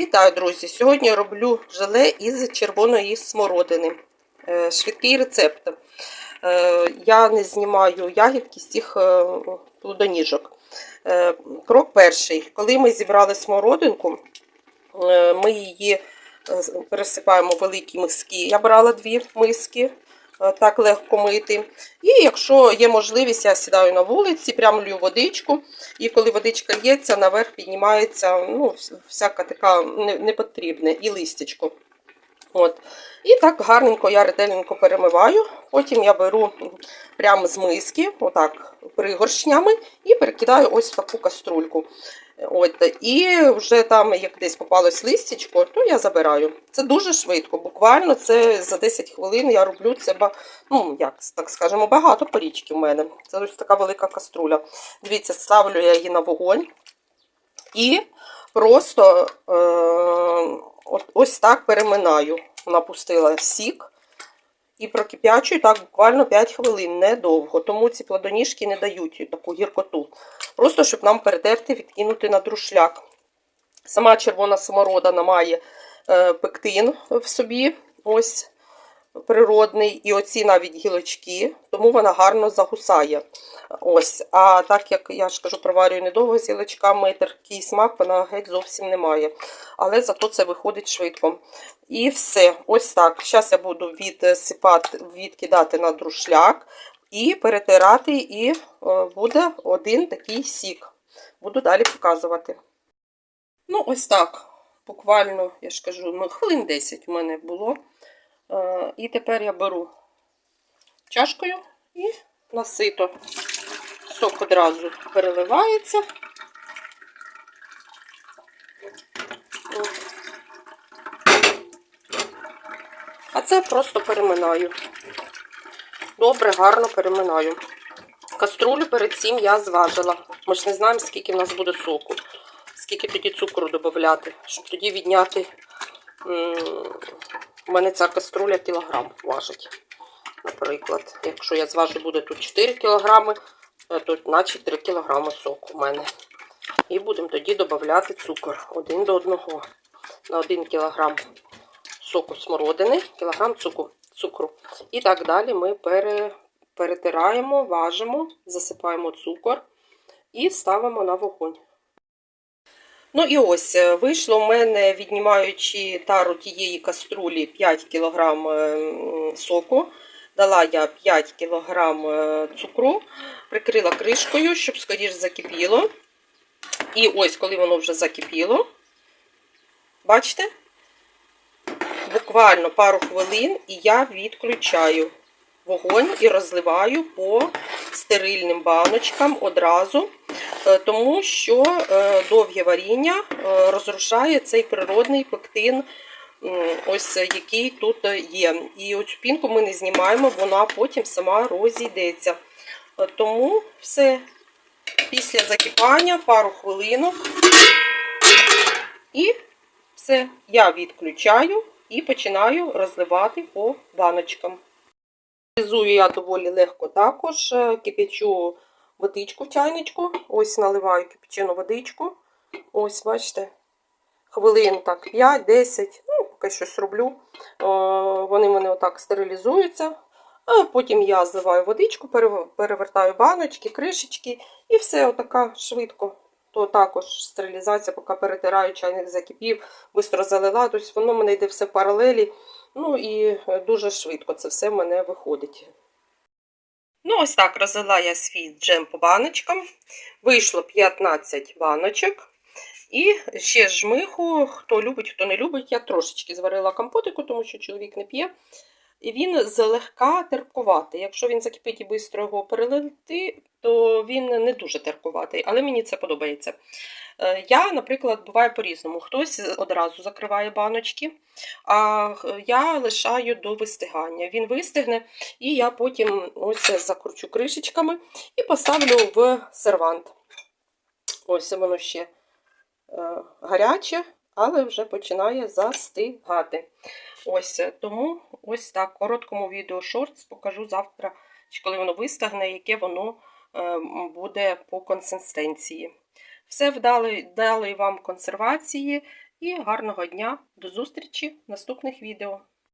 Вітаю, друзі! Сьогодні роблю желе із червоної смородини. Е, Швидкий рецепт. Е, Я не знімаю ягідки з цих е, плодоніжок. Крок перший. Коли ми зібрали смородинку, ми її пересипаємо в великі миски. Я брала дві миски, так легко мити. І якщо є можливість, я сідаю на вулиці, прямо лью водичку. І коли водичка лється, наверх піднімається ну, всяка така непотрібне і листячко. От. І так гарненько я ретельненько перемиваю. Потім я беру прямо з миски, отак, пригоршнями, і перекидаю ось в таку каструльку. От. І вже там, як десь попалось листячко, то я забираю. Це дуже швидко. Буквально це за 10 хвилин я роблю це, ну, як так скажемо, багато порічки в мене. Це ось така велика каструля. Дивіться, ставлю я її на вогонь. І просто е, ось так переминаю. Напустила сік і прокип'ячую так буквально 5 хвилин, недовго. Тому ці плодоніжки не дають таку гіркоту. Просто щоб нам перетерти, відкинути на друшляк. Сама червона самородина має е, пектин в собі. Ось природний, і оці навіть гілочки, тому вона гарно загусає. Ось, А так як я ж кажу, проварюю недовго з гілочками, терпкий смак вона геть зовсім не має. Але зато це виходить швидко. І все, ось так. Зараз я буду відсипати, відкидати на друшляк і перетирати, і е, буде один такий сік. Буду далі показувати. Ну, ось так. Буквально, я ж кажу, ну, хвилин 10 у мене було. Е, І тепер я беру чашкою і насито. Сок одразу переливається. А це просто переминаю. Добре, гарно переминаю. Каструлю перед цим я зважила. Ми ж не знаємо, скільки в нас буде соку, скільки тоді цукру додати, щоб тоді відняти. У мене ця каструля кілограм важить. Наприклад, якщо я зважу, буде тут 4 кілограми, е, то значить 3 кілограми соку у мене. І будемо тоді додати цукор один до одного. На 1 кілограм соку смородини, кілограм цукру. цукру. І так далі ми пере, перетираємо, важимо, засипаємо цукор і ставимо на вогонь. Ну і ось е, вийшло в мене, віднімаючи тару тієї каструлі 5 кг соку. Дала я 5 кг е, цукру, прикрила кришкою, щоб скоріш закипіло. І ось, коли воно вже закипіло, бачите? Буквально пару хвилин і я відключаю вогонь і розливаю по стерильним баночкам одразу, е, тому що е, довге варіння е, розрушає цей природний пектин, ось який тут є. І оцю пінку ми не знімаємо, вона потім сама розійдеться. Тому все після закипання пару хвилинок і все я відключаю і починаю розливати по баночкам. Реалізую я доволі легко також. Е, Кипячу водичку в чайничку. Ось наливаю кипячену водичку. Ось, бачите, хвилин так 5-10, ну, поки щось роблю. Е, Вони мене отак стерилізуються. А потім я зливаю водичку, перевертаю баночки, кришечки і все отака швидко. То також стерилізація, поки перетираю, чайник закипів, швидко залила. Тобто воно в мене йде все в паралелі. Ну і е, дуже швидко це все в мене виходить. Ну, ось так розлила я свій джем по баночкам. Вийшло 15 баночок. І ще жмиху, хто любить, хто не любить, я трошечки зварила компотику, тому що чоловік не п'є. І він злегка терпкуватий. Якщо він закипить і швидко його перелити, то він не дуже терпкуватий, але мені це подобається. Е, Я, наприклад, буває по-різному. Хтось одразу закриває баночки, а я лишаю до вистигання. Він вистигне, і я потім ось закручу кришечками і поставлю в сервант. Ось воно ще е, гаряче, але вже починає застигати. Ось тому ось так. Короткому відео шортс покажу завтра, чи коли воно вистагне, яке воно е, буде по консистенції. Все вдали, дали вам консервації І гарного дня, до зустрічі в наступних відео.